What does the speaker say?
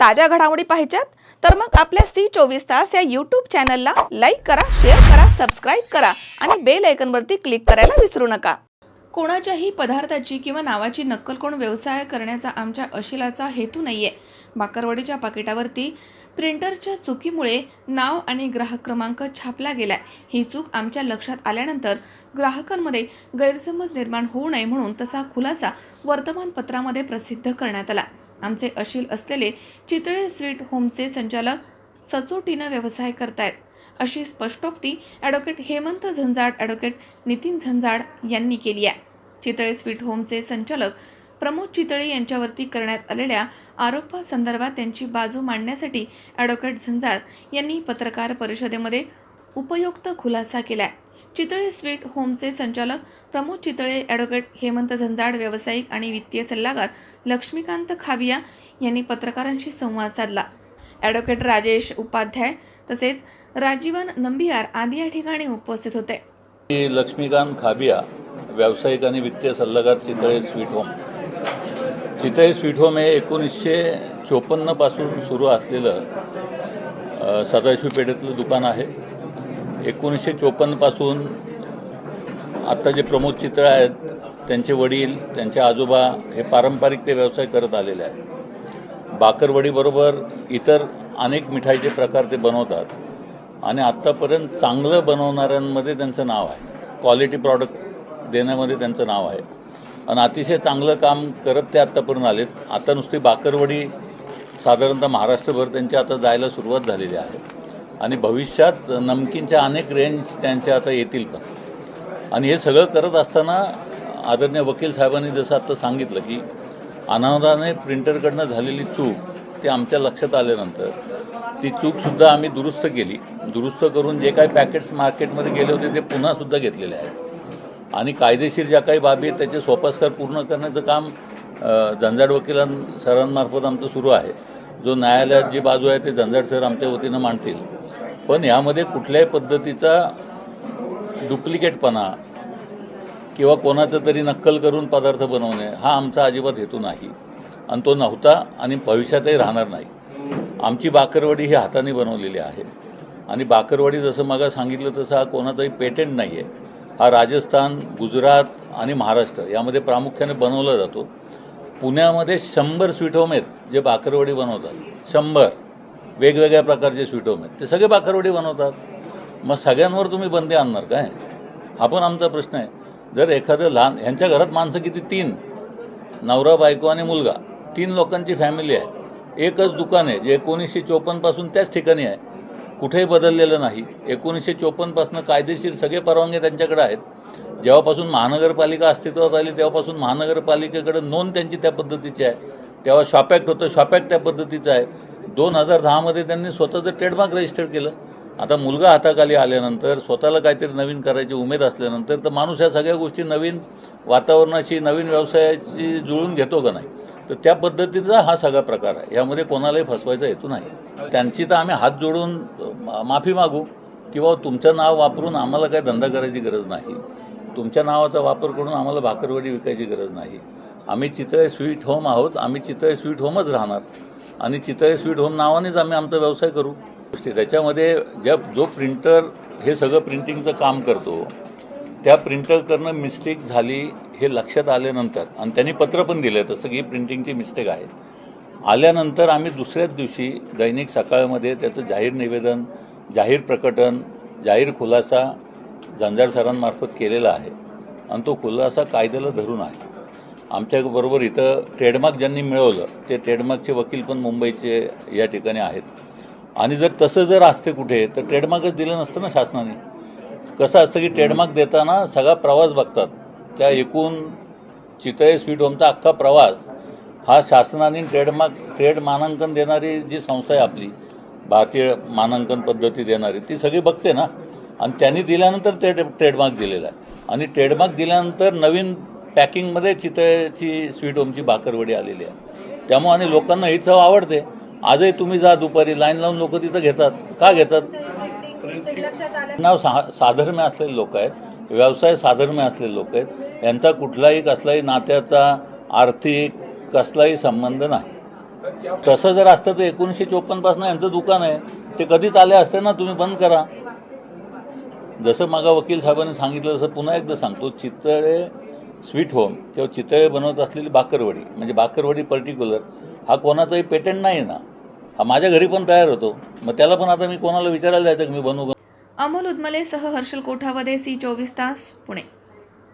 ताज्या घडामोडी पाहिजेत तर मग आपल्या सी चोवीस तास या यूट्यूब चॅनलला लाईक करा शेअर करा सबस्क्राईब करा आणि बेल आयकनवरती क्लिक करायला विसरू नका. कोणाच्याही पदार्थाची किंवा नावाची नक्कल कोण व्यवसाय करण्याचा आमच्या अशिलाचा हेतू नाही आहे बाकरवडीच्या पाकिटावरती प्रिंटरच्या चुकीमुळे नाव आणि ग्राहक क्रमांक छापला गेलाय. ही चूक आमच्या लक्षात आल्यानंतर ग्राहकांमध्ये गैरसमज निर्माण होऊ नये म्हणून तसा खुलासा वर्तमानपत्रामध्ये प्रसिद्ध करण्यात आला. आमचे अशील असलेले चितळे स्वीट होमचे संचालक सचोटीनं व्यवसाय करतायत. अशी स्पष्टोक्ती ॲडव्होकेट हेमंत झंजाड ॲडव्होकेट नितीन झंजाड यांनी केली आहे. चितळे स्वीट होमचे संचालक प्रमोद चितळे यांच्यावरती करण्यात आलेल्या आरोपासंदर्भात त्यांची बाजू मांडण्यासाठी ॲडव्होकेट झंजाड यांनी पत्रकार परिषदेमध्ये उपयुक्त खुलासा केला आहे चितळे स्वीट होमचे संचालक प्रमोद चितळे ॲडव्होकेट हेमंत झंजाड व्यावसायिक आणि वित्तीय सल्लागार लक्ष्मीकांत खाबिया यांनी पत्रकारांशी संवाद साधला. ॲडव्होकेट राजेश उपाध्याय तसेच राजीवन नंबियार आदी या ठिकाणी उपस्थित होते. लक्ष्मीकांत खाबिया व्यावसायिक आणि वित्तीय सल्लागार Chitale sweet home. Chitale sweet home हे एकोणीसशे चोपन्नपासून सुरू असलेलं अ, सदाशिव पेठेतलं दुकान आहे. एकोणीसशे चोपन्नपासून आत्ता जे प्रमोद चित्र आहेत त्यांचे वडील त्यांचे आजोबा हे पारंपरिक ते व्यवसाय करत आलेले आहेत. बाकरवडीबरोबर इतर अनेक मिठाईचे प्रकार ते बनवतात आणि आत्तापर्यंत चांगलं बनवणाऱ्यांमध्ये त्यांचं नाव आहे. क्वालिटी प्रॉडक्ट देण्यामध्ये त्यांचं नाव आहे. आणि अतिशय चांगलं काम करत ते आत्तापर्यंत आलेत. आता नुसती बाकरवडी साधारणतः महाराष्ट्रभर त्यांची आता जायला सुरुवात झालेली आहे. आणि भविष्यात नमकीनच्या अनेक रेंज त्यांच्या आता येतील पण. आणि हे सगळं करत असताना आदरणीय वकील साहेबांनी जसं आत्ता सांगितलं की अनावधाने प्रिंटरकडनं झालेली चूक ते आमच्या लक्षात आल्यानंतर ती चूकसुद्धा आम्ही दुरुस्त केली. दुरुस्त करून जे काही पॅकेट्स मार्केटमध्ये गेले होते ते पुन्हासुद्धा घेतलेले आहेत. आणि कायदेशीर ज्या काही बाबी आहेत त्याचे सोपस्कार पूर्ण करण्याचं काम झंझाड वकिलां सरांमार्फत आमचं सुरू आहे. जो न्यायालयात जी बाजू आहे ते झंझाड सर आमच्या वतीनं मांडतील. पण यामध्ये कुठल्याही पद्धतीचा डुप्लिकेटपणा किंवा कोणाचं तरी नक्कल करून पदार्थ बनवणे हा आमचा अजिबात हेतू नाही. आणि तो नव्हता आणि भविष्यातही राहणार नाही. आमची बाकरवडी ही हाताने बनवलेली आहे. आणि बाकरवडी जसं मग सांगितलं तसं हा कोणाचाही पेटंट नाही आहे हा राजस्थान गुजरात आणि महाराष्ट्र यामध्ये प्रामुख्याने बनवला जातो. पुण्यामध्ये शंभर स्वीट होम आहेत जे बाकरवडी बनवतात. शंभर. वेगवेगळ्या प्रकारचे स्वीट होम आहेत. ते सगळे बाकरवडी बनवतात. मग सगळ्यांवर तुम्ही बंदी आणणार काय? हा पण आमचा प्रश्न आहे. जर एखादं लहान ह्यांच्या घरात माणसं किती? तीन. नवरा बायको आणि मुलगा. तीन लोकांची फॅमिली आहे. एकच दुकान आहे जे एकोणीसशे चोपन्नपासून त्याच ठिकाणी आहे. कुठेही बदललेलं नाही. एकोणीसशे चोपन्नपासून कायदेशीर सगळे परवानगे त्यांच्याकडे आहेत. जेव्हापासून महानगरपालिका अस्तित्वात आली तेव्हापासून महानगरपालिकेकडे नोंद त्यांची त्या पद्धतीची आहे. तेव्हा शॉपॅक्ट होतं शॉपॅक्ट त्या पद्धतीचं आहे. दोन हजार दहामध्ये त्यांनी स्वतःचं ट्रेडमार्क रजिस्टर केलं. आता मुलगा हाताखाली आल्यानंतर स्वतःला काहीतरी नवीन करायची उमेद असल्यानंतर तर माणूस ह्या सगळ्या गोष्टी नवीन वातावरणाशी नवीन व्यवसायाची जुळून घेतो का नाही? तर त्या पद्धतीचा हा सगळा प्रकार आहे. यामध्ये कोणालाही फसवायचा हेतू नाही. त्यांची तर आम्ही हात जोडून मा- माफी मागू किंवा तुमचं नाव वापरून आम्हाला काही धंदा करायची गरज नाही. तुमच्या नावाचा वापर करून आम्हाला भाकरवडी विकायची गरज नाही. आम्ही चितळे स्वीट होम आहोत आम्ही चितळे स्वीट होमच राहणार. आणि चितळे स्वीट होम नावानेच आम्ही आमचा व्यवसाय करू. गोष्टी त्याच्यामध्ये ज्या जो प्रिंटर हे सगळं प्रिंटिंगचं काम करतो त्या प्रिंटर करणं मिस्टेक झाली हे लक्षात आल्यानंतर आणि त्यांनी पत्र पण दिलं तसं की प्रिंटिंगची मिस्टेक आहे. आल्यानंतर आम्ही दुसऱ्याच दिवशी दैनिक सकाळमध्ये त्याचं जाहीर निवेदन जाहीर प्रकटन जाहीर खुलासा झंझार सरांमार्फत केलेला आहे. आणि तो खुलासा कायद्याला धरून आहे. आमच्याबरोबर इथं ट्रेडमार्क ज्यांनी मिळवलं ते ट्रेडमार्कचे वकील पण मुंबईचे या ठिकाणी आहेत. आणि जर तसं जर असते कुठे तर ट्रेडमार्कच दिलं नसतं ना शासनाने. कसं असतं की ट्रेडमार्क देताना सगळा प्रवास बघतात. त्या एकूण चितळे स्वीट होमचा अख्खा प्रवास हा शासनाने ट्रेडमार्क ट्रेड मानांकन देणारी जी संस्था आहे आपली भारतीय मानांकन पद्धती देणारी ती सगळी बघते ना. आणि त्यांनी दिल्यानंतर ते ट्रेडमार्क दिलेला आहे. आणि ट्रेडमार्क दिल्यानंतर नवीन पॅकिंगमध्ये चितळेची स्वीट होमची बाकरवडी आलेली आहे. त्यामुळे आणि लोकांना ही चव आवडते. आजही तुम्ही जा दुपारी लाईन लावून लोक तिथं घेतात. का घेतात? नाव सा साधर्म्य असलेले लोक आहेत. व्यवसाय साधर्म्य असलेले लोक आहेत. यांचा कुठलाही कसलाही नात्याचा आर्थिक कसलाही संबंध नाही. तसं जर असतं तर एकोणीसशे चोपन्नपासून यांचं दुकान आहे. ते कधीच आले असते ना तुम्ही बंद करा. जसं मागा वकील साहेबांनी सांगितलं तसं पुन्हा एकदा सांगतो. चितळे स्वीट होम किंवा चितळे बनवत असलेली बाकरवडी म्हणजे बाकरवडी पर्टिक्युलर हा कोणाचाही पेटंट नाही ना. हा माझ्या घरी पण तयार होतो. मग त्याला पण आता मी कोणाला विचारायला जायचं की मी बनवू का? अमोल उदमलेसह हर्षल कोठावदे सी चोवीस तास पुणे.